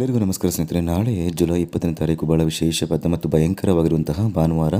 ಎಲ್ಲರಿಗೂ ನಮಸ್ಕಾರ ಸ್ನೇಹಿತರೆ. ನಾಳೆ ಜುಲೈ ಇಪ್ಪತ್ತನೇ ತಾರೀಕು ಬಹಳ ವಿಶೇಷವಾದ ಮತ್ತು ಭಯಂಕರವಾಗಿರುವಂತಹ ಭಾನುವಾರ.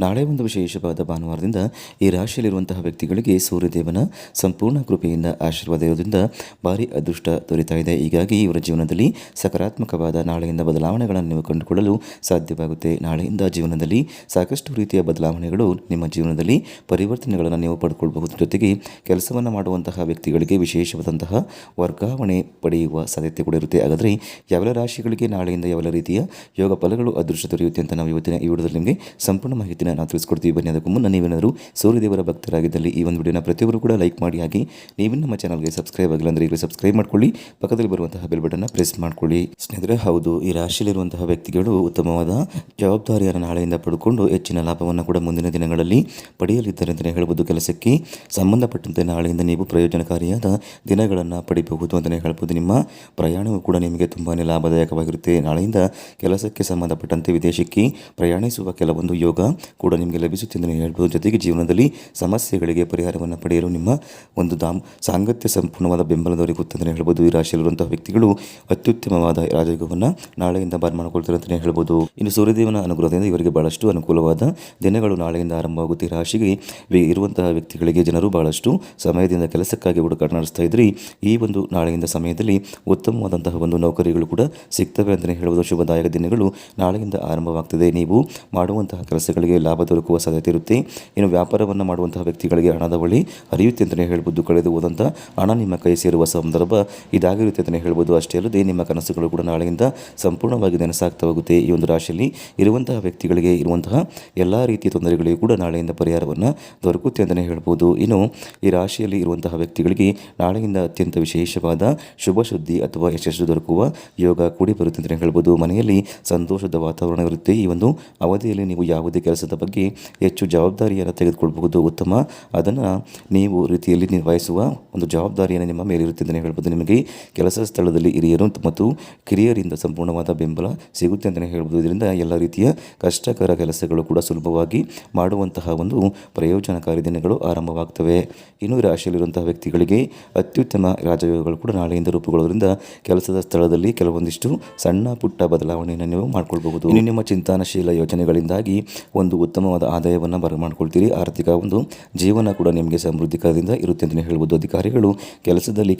ನಾಳೆ ಒಂದು ವಿಶೇಷವಾದ ಭಾನುವಾರದಿಂದ ಈ ರಾಶಿಯಲ್ಲಿರುವಂತಹ ವ್ಯಕ್ತಿಗಳಿಗೆ ಸೂರ್ಯದೇವನ ಸಂಪೂರ್ಣ ಕೃಪೆಯಿಂದ ಆಶೀರ್ವಾದ ಇರೋದ್ರಿಂದ ಭಾರಿ ಅದೃಷ್ಟ ದೊರೀತಾ ಇದೆ. ಹೀಗಾಗಿ ಇವರ ಜೀವನದಲ್ಲಿ ಸಕಾರಾತ್ಮಕವಾದ ನಾಳೆಯಿಂದ ಬದಲಾವಣೆಗಳನ್ನು ನೀವು ಕಂಡುಕೊಳ್ಳಲು ಸಾಧ್ಯವಾಗುತ್ತೆ. ನಾಳೆಯಿಂದ ಜೀವನದಲ್ಲಿ ಸಾಕಷ್ಟು ರೀತಿಯ ಬದಲಾವಣೆಗಳು ನಿಮ್ಮ ಜೀವನದಲ್ಲಿ ಪರಿವರ್ತನೆಗಳನ್ನು ನೀವು ಪಡ್ಕೊಳ್ಬಹುದು. ಜೊತೆಗೆ ಕೆಲಸವನ್ನು ಮಾಡುವಂತಹ ವ್ಯಕ್ತಿಗಳಿಗೆ ವಿಶೇಷವಾದಂತಹ ವರ್ಗಾವಣೆ ಪಡೆಯುವ ಸಾಧ್ಯತೆ ಕೂಡ ಇರುತ್ತೆ. ಹಾಗಾದರೆ ಯಾವೆಲ್ಲ ರಾಶಿಗಳಿಗೆ ನಾಳೆಯಿಂದ ಯಾವೆಲ್ಲ ರೀತಿಯ ಯೋಗ ಫಲಗಳು ಅದೃಷ್ಟ ದೊರೆಯುತ್ತೆ ಅಂತ ನಾವು ಇವತ್ತಿನ ಈ ವಿಡಿಯೋದಲ್ಲಿ ನಿಮಗೆ ಸಂಪೂರ್ಣ ಮಾಹಿತಿನ ನಾವು ತಿಳಿಸ್ಕೊಡ್ತೀವಿ. ಬನ್ನಿ, ಅದಕ್ಕೂ ಮುನ್ನ ನೀವೇನಾದರೂ ಸೂರ್ಯದೇವರ ಭಕ್ತರಾಗಿದ್ದಲ್ಲಿ ಈ ಒಂದು ವಿಡಿಯೋನ ಪ್ರತಿಯೊಬ್ಬರು ಕೂಡ ಲೈಕ್ ಮಾಡಿ, ಹಾಗೆ ನೀವು ನಮ್ಮ ಚಾನಲ್ಗೆ ಸಬ್ಸ್ಕ್ರೈಬ್ ಆಗಿಲ್ಲ ಅಂದರೆ ಈಗಲೇ ಸಬ್ಸ್ಕ್ರೈಬ್ ಮಾಡ್ಕೊಳ್ಳಿ, ಪಕ್ಕದಲ್ಲಿ ಬರುವಂತಹ ಬೆಲ್ ಬಟನ್ನ ಪ್ರೆಸ್ ಮಾಡ್ಕೊಳ್ಳಿ. ಸ್ನೇಹಿತರೆ, ಹೌದು, ಈ ರಾಶಿಯಲ್ಲಿರುವಂತಹ ವ್ಯಕ್ತಿಗಳು ಉತ್ತಮವಾದ ಜವಾಬ್ದಾರಿಯನ್ನು ನಾಳೆಯಿಂದ ಪಡ್ಕೊಂಡು ಹೆಚ್ಚಿನ ಲಾಭವನ್ನು ಕೂಡ ಮುಂದಿನ ದಿನಗಳಲ್ಲಿ ಪಡೆಯಲಿದ್ದಾರೆ ಅಂತಲೇ ಹೇಳ್ಬೋದು. ಕೆಲಸಕ್ಕೆ ಸಂಬಂಧಪಟ್ಟಂತೆ ನಾಳೆಯಿಂದ ನೀವು ಪ್ರಯೋಜನಕಾರಿಯಾದ ದಿನಗಳನ್ನು ಪಡಿಬಹುದು ಅಂತಲೇ ಹೇಳ್ಬೋದು. ನಿಮ್ಮ ಪ್ರಯಾಣವು ಕೂಡ ನಿಮಗೆ ತುಂಬಾ ಲಾಭದಾಯಕವಾಗಿರುತ್ತೆ. ನಾಳೆಯಿಂದ ಕೆಲಸಕ್ಕೆ ಸಂಬಂಧಪಟ್ಟಂತೆ ವಿದೇಶಕ್ಕೆ ಪ್ರಯಾಣಿಸುವ ಕೆಲವೊಂದು ಯೋಗ ಕೂಡ ನಿಮಗೆ ಲಭಿಸುತ್ತೆ ಅಂತಲೇ ಹೇಳ್ಬೋದು. ಜೊತೆಗೆ ಜೀವನದಲ್ಲಿ ಸಮಸ್ಯೆಗಳಿಗೆ ಪರಿಹಾರವನ್ನು ಪಡೆಯಲು ನಿಮ್ಮ ಒಂದು ದಾಮ್, ಸಾಂಗತ್ಯ ಸಂಪೂರ್ಣವಾದ ಬೆಂಬಲ ಅಂತಲೇ ಹೇಳ್ಬೋದು. ಈ ರಾಶಿಯಲ್ಲಿರುವಂತಹ ವ್ಯಕ್ತಿಗಳು ಅತ್ಯುತ್ತಮವಾದ ರಾಜಯೋಗವನ್ನು ನಾಳೆಯಿಂದ ಬಾರ್ ಮಾಡಿಕೊಳ್ತಾರೆ ಅಂತಲೇ ಹೇಳ್ಬೋದು. ಇನ್ನು ಸೂರ್ಯದೇವನ ಅನುಗ್ರಹದಿಂದ ಇವರಿಗೆ ಬಹಳಷ್ಟು ಅನುಕೂಲವಾದ ದಿನಗಳು ನಾಳೆಯಿಂದ ಆರಂಭವಾಗುತ್ತೆ. ರಾಶಿಗೆ ಇರುವಂತಹ ವ್ಯಕ್ತಿಗಳಿಗೆ ಜನರು ಬಹಳಷ್ಟು ಸಮಯದಿಂದ ಕೆಲಸಕ್ಕಾಗಿ ಹುಡುಕಾಟ ನಡೆಸ್ತಾ ಇದ್ರಿ. ಈ ಒಂದು ನಾಳೆಯಿಂದ ಸಮಯದಲ್ಲಿ ಉತ್ತಮವಾದಂತಹ ಒಂದು ನೌಕರಿಗಳು ಕೂಡ ಸಿಗ್ತವೆ ಅಂತಲೇ ಹೇಳುವುದು ಶುಭದಾಯಕ ದಿನಗಳು. ನಾಳೆಯಿಂದ ಆರಂಭವಾಗ್ತದೆ. ನೀವು ಮಾಡುವಂತಹ ಕೆಲಸಗಳಿಗೆ ಲಾಭ ದೊರಕುವ ಸಾಧ್ಯತೆ ಇರುತ್ತೆ. ಇನ್ನು ವ್ಯಾಪಾರವನ್ನು ಮಾಡುವಂತಹ ವ್ಯಕ್ತಿಗಳಿಗೆ ಹಣದ ಬಳಿ ಹರಿಯುತ್ತೆ ಅಂತಲೇ ಹೇಳ್ಬೋದು. ಕಳೆದು ಹೋದಂಥ ಹಣ ನಿಮ್ಮ ಕೈ ಸೇರುವ ಸಂದರ್ಭ ಇದಾಗಿರುತ್ತೆ ಅಂತಲೇ ಹೇಳ್ಬೋದು. ಅಷ್ಟೇ ಅಲ್ಲದೆ ನಿಮ್ಮ ಕನಸುಗಳು ಕೂಡ ನಾಳೆಯಿಂದ ಸಂಪೂರ್ಣವಾಗಿ ನೆನಸಾಗ್ತವಾಗುತ್ತೆ. ಈ ಒಂದು ರಾಶಿಯಲ್ಲಿ ಇರುವಂತಹ ವ್ಯಕ್ತಿಗಳಿಗೆ ಇರುವಂತಹ ಎಲ್ಲ ರೀತಿಯ ತೊಂದರೆಗಳಿಗೂ ಕೂಡ ನಾಳೆಯಿಂದ ಪರಿಹಾರವನ್ನು ದೊರಕುತ್ತೆ ಅಂತಲೇ ಹೇಳ್ಬೋದು. ಇನ್ನು ಈ ರಾಶಿಯಲ್ಲಿ ಇರುವಂತಹ ವ್ಯಕ್ತಿಗಳಿಗೆ ನಾಳೆಯಿಂದ ಅತ್ಯಂತ ವಿಶೇಷವಾದ ಶುಭ ಸುದ್ದಿ ಅಥವಾ ಯಶಸ್ಸು ದೊರಕುವ ಯೋಗ ಕೂಡಿ ಬರುತ್ತೆ ಅಂತಲೇ ಹೇಳ್ಬೋದು. ಮನೆಯಲ್ಲಿ ಸಂತೋಷದ ವಾತಾವರಣ ಇರುತ್ತೆ. ಈ ಒಂದು ಅವಧಿಯಲ್ಲಿ ನೀವು ಯಾವುದೇ ಕೆಲಸದ ಬಗ್ಗೆ ಹೆಚ್ಚು ಜವಾಬ್ದಾರಿಯನ್ನು ತೆಗೆದುಕೊಳ್ಬಹುದು. ಉತ್ತಮ, ಅದನ್ನು ನೀವು ರೀತಿಯಲ್ಲಿ ನಿರ್ವಹಿಸುವ ಒಂದು ಜವಾಬ್ದಾರಿಯನ್ನು ನಿಮ್ಮ ಮೇಲಿರುತ್ತೆ ಅಂತಲೇ ಹೇಳ್ಬೋದು. ನಿಮಗೆ ಕೆಲಸ ಸ್ಥಳದಲ್ಲಿ ಹಿರಿಯರು ಮತ್ತು ಕಿರಿಯರಿಂದ ಸಂಪೂರ್ಣವಾದ ಬೆಂಬಲ ಸಿಗುತ್ತೆ ಅಂತಲೇ ಹೇಳ್ಬೋದು. ಇದರಿಂದ ಎಲ್ಲ ರೀತಿಯ ಕಷ್ಟಕರ ಕೆಲಸಗಳು ಕೂಡ ಸುಲಭವಾಗಿ ಮಾಡುವಂತಹ ಒಂದು ಪ್ರಯೋಜನಕಾರಿ ದಿನಗಳು ಆರಂಭವಾಗ್ತವೆ. ಇನ್ನು ರಾಶಿಯಲ್ಲಿರುವಂತಹ ವ್ಯಕ್ತಿಗಳಿಗೆ ಅತ್ಯುತ್ತಮ ರಾಜಯೋಗಗಳು ಕೂಡ ನಾಳೆಯಿಂದ ರೂಪುಗೊಳ್ಳೋದ್ರಿಂದ ಕೆಲಸದ ಸ್ಥಳದಲ್ಲಿ ಕೆಲವೊಂದಿಷ್ಟು ಸಣ್ಣ ಪುಟ್ಟ ಬದಲಾವಣೆಯನ್ನು ನೀವು ಮಾಡ್ಕೊಳ್ಬಹುದು. ಇನ್ನು ನಿಮ್ಮ ಚಿಂತನಶೀಲ ಯೋಜನೆಗಳಿಂದಾಗಿ ಒಂದು ಉತ್ತಮವಾದ ಆದಾಯವನ್ನು ಬರ ಮಾಡ್ಕೊಳ್ತೀರಿ ಆರ್ಥಿಕ ಒಂದು ಜೀವನ ಕೂಡ ನಿಮಗೆ ಸಮೃದ್ಧಿಕರದಿಂದ ಇರುತ್ತೆ ಅಂತಲೇ ಹೇಳ್ಬೋದು. ಅಧಿಕಾರಿಗಳು ಕೆಲಸದಲ್ಲಿ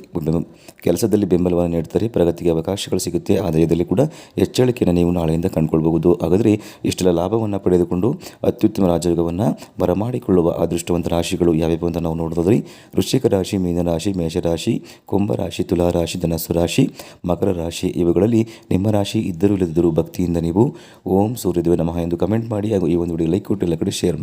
ಕೆಲಸದಲ್ಲಿ ಬೆಂಬಲವನ್ನು ನೀಡ್ತಾರೆ. ಪ್ರಗತಿಗೆ ಅವಕಾಶಗಳು ಸಿಗುತ್ತೆ. ಆದಾಯದಲ್ಲಿ ಕೂಡ ಹೆಚ್ಚಳಿಕೆಯನ್ನು ನೀವು ನಾಳೆಯಿಂದ ಕಂಡುಕೊಳ್ಬಹುದು. ಹಾಗಾದರೆ ಇಷ್ಟೆಲ್ಲ ಲಾಭವನ್ನು ಪಡೆದುಕೊಂಡು ಅತ್ಯುತ್ತಮ ರಾಜಯೋಗವನ್ನು ಬರಮಾಡಿಕೊಳ್ಳುವ ಅದೃಷ್ಟವಂತ ರಾಶಿಗಳು ಯಾವ್ಯಾವ ಅಂತ ನಾವು ನೋಡೋದ್ರಿ ವೃಶ್ಚಿಕ ರಾಶಿ, ಮೀನರಾಶಿ, ಮೇಷರಾಶಿ, ಕುಂಭರಾಶಿ ರಾಶಿ ತುಲಾ ರಾಶಿ ಧನಸ್ಸು ರಾಶಿ, ಮಕರ ರಾಶಿ ಇವುಗಳಲ್ಲಿ ನಿಮ್ಮ ರಾಶಿ ಇದ್ದರೂ ಇಲ್ಲದಿದ್ದರೂ ಭಕ್ತಿಯಿಂದ ನೀವು ಓಂ ಸೂರ್ಯದೇವ ನಮಃ ಎಂದು ಕಮೆಂಟ್ ಮಾಡಿ ಹಾಗೂ ಈ ಒಂದು ವಿಡಿಯೋ ಲೈಕ್ ಕೊಟ್ಟು ಎಲ್ಲ ಕಡೆ ಶೇರ್ ಮಾಡಿ.